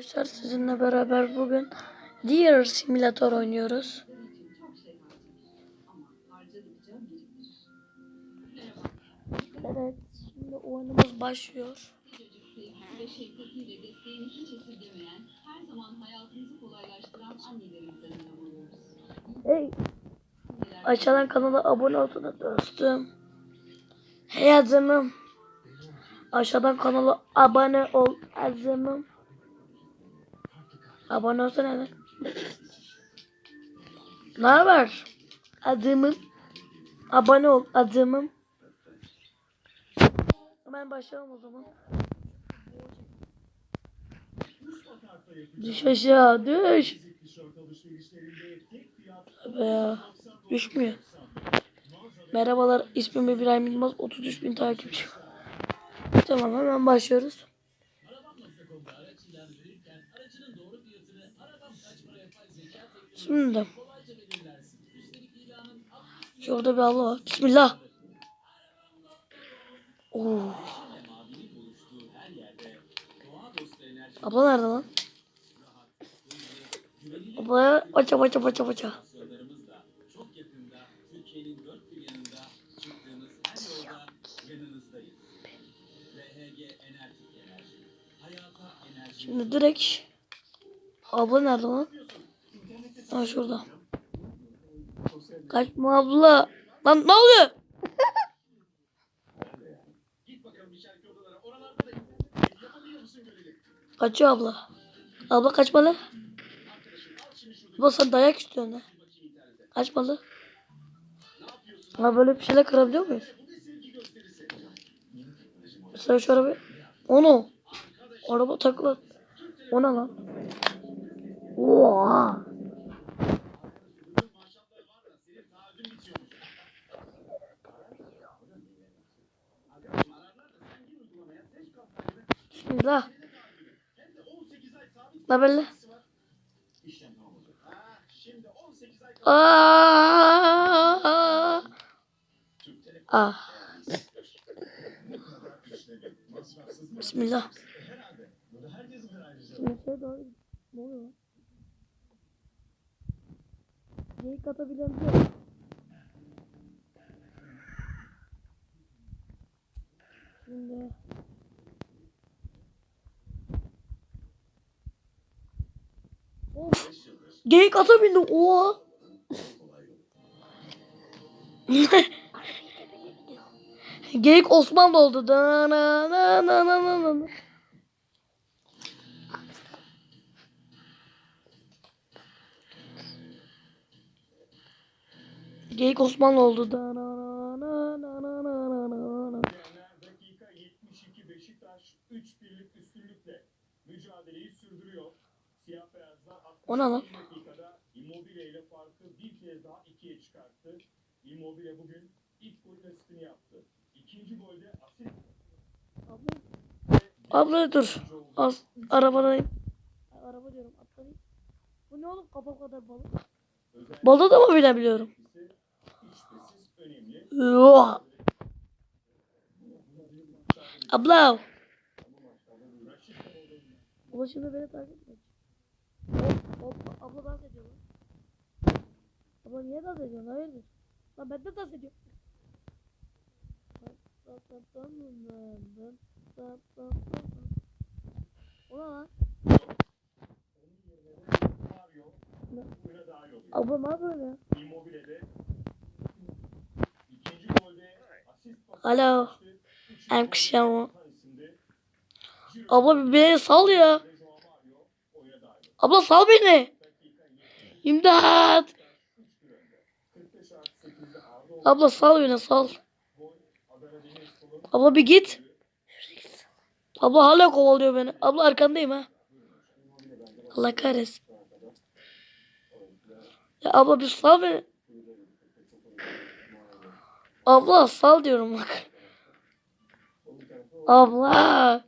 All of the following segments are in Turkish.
Arkadaşlar sizinle beraber bugün Deer Simulator oynuyoruz. Evet, şimdi oyunumuz başlıyor. Hey, aşağıdan kanala abone olsana dostum. Hey azımım. Aşağıdan kanala abone ol azımım. Abone olsana lan. Ne haber? Adımım. Abone ol adımım. Hemen başlayalım o zaman. Düş aşağı düş. Tabii ya. Düşmüyor. Merhabalar ismim İbrahim Yılmaz 33 bin takipçi. Tamam hemen başlıyoruz. Şimdi Şurada bir Allah. Bismillah. Oo. Abla nerede lan? Ablaya paça paça paça paça. Şimdi direkt abla nerede lan? Ha şurada. Kaçma abla. Lan ne oluyor? Kaçıyor abla. Abla kaçmalı. Abla sen dayak istiyorsun ha. Kaçmalı. Ha böyle bir şeyler kırabiliyor muyuz? Mesela şu araba. Onu. Araba takılı. O ne lan? Oha. Bismillah. Ne böyle? Aa! Ah. Bismillah. Meşe doğru. Ne oluyor? Geyik atabilen bir Geyik ata bindi. Oha. Geyik Osmanlı oldu. Da na na na na na na. Geyik Osmanlı oldu. Da na na na na na na na na. Dakika 72 Beşiktaş 3 birlik üstünlükle mücadeleyi sürdürüyor. Siyah beyazlar O ne lan? 61 dakikada Immobile ile farkı bir kez daha ikiye çıkarttı. Immobile bugün ilk golün asistini yaptı. İkinci golde asist Abla dur. Az arabadayım. Ay, Araba diyorum atlayayım. Bu ne oğlum kafa kadar balık. Balığı da mı bilebiliyorum? Abla. Abla şimdi beni takip et. Hop hop abla dans ediyor lan. Ama niye dans ediyorsun? Hayırdır? Lan ben de dans ediyorum. Ola lan. Abla ne böyle? Alo. I'm Cristiano. Abla beni sal ya. Abla sal beni. İmdat. Abla sal beni sal. Abla bir git. Abla hala kovalıyor beni. Abla arkandayım ha. Allah kahretsin. Ya abla bir sal beni. Abla sal diyorum bak. Abla.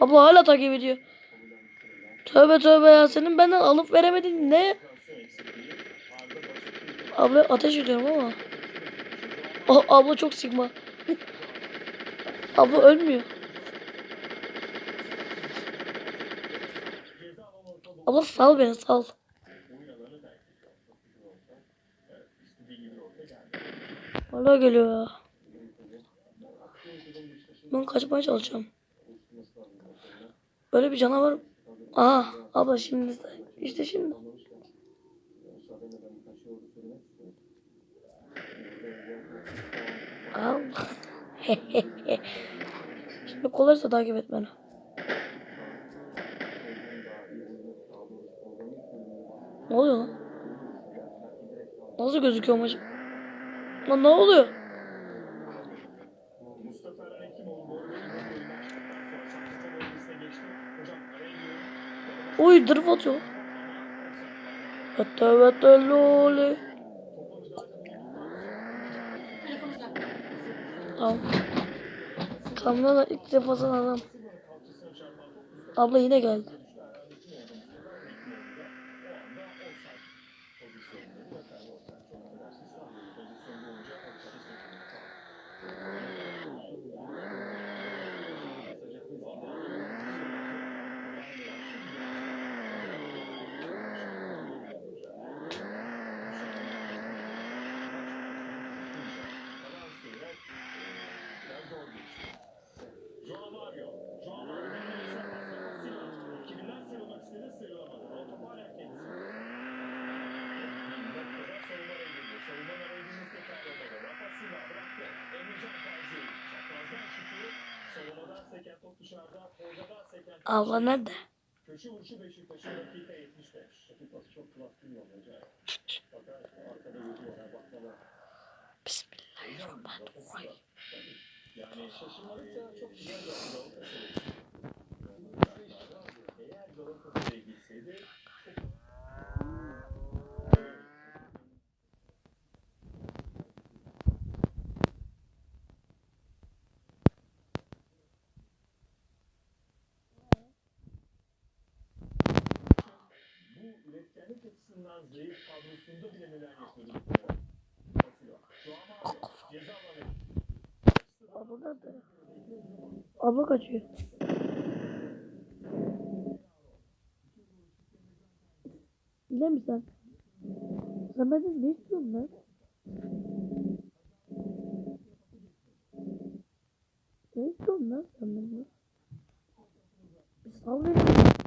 Abla hala takip ediyor. Tövbe tövbe ya senin benden alıp veremedin ne? Abla ateş ediyorum ama. A abla çok sigma. abla ölmüyor. Abla sal beni sal. Valla geliyor ya. Ben kaçmaya çalışacağım. Böyle bir canavar. Aha abla şimdi işte şimdi. Allah. şimdi kolaysa takip et beni. Ne oluyor lan? Nasıl gözüküyor maçım? Lan ne oluyor? Mustafa Erhekimoğlu bu arada ilk oyundan Tamam. Kamyonla ilk defa adam. Abla yine geldi. Dışarıda. nerede? Köşe vuruşu Beşiktaş'ın dakika 75. Rakip çok klas değil mi hocam? Bakar arkada bakmalar. Bismillahirrahmanirrahim. Yani şaşırmadıkça çok güzel açısından zayıf kadrosunda bile neler yapıyordu. Abla kaçıyor. Bilir misin sen? Sen benden ne istiyorsun lan? Ne istiyorsun lan sen benden? Bir.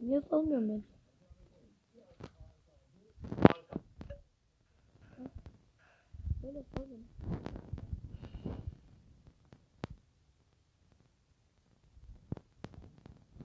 Niye salmıyorum ben? Böyle sal beni.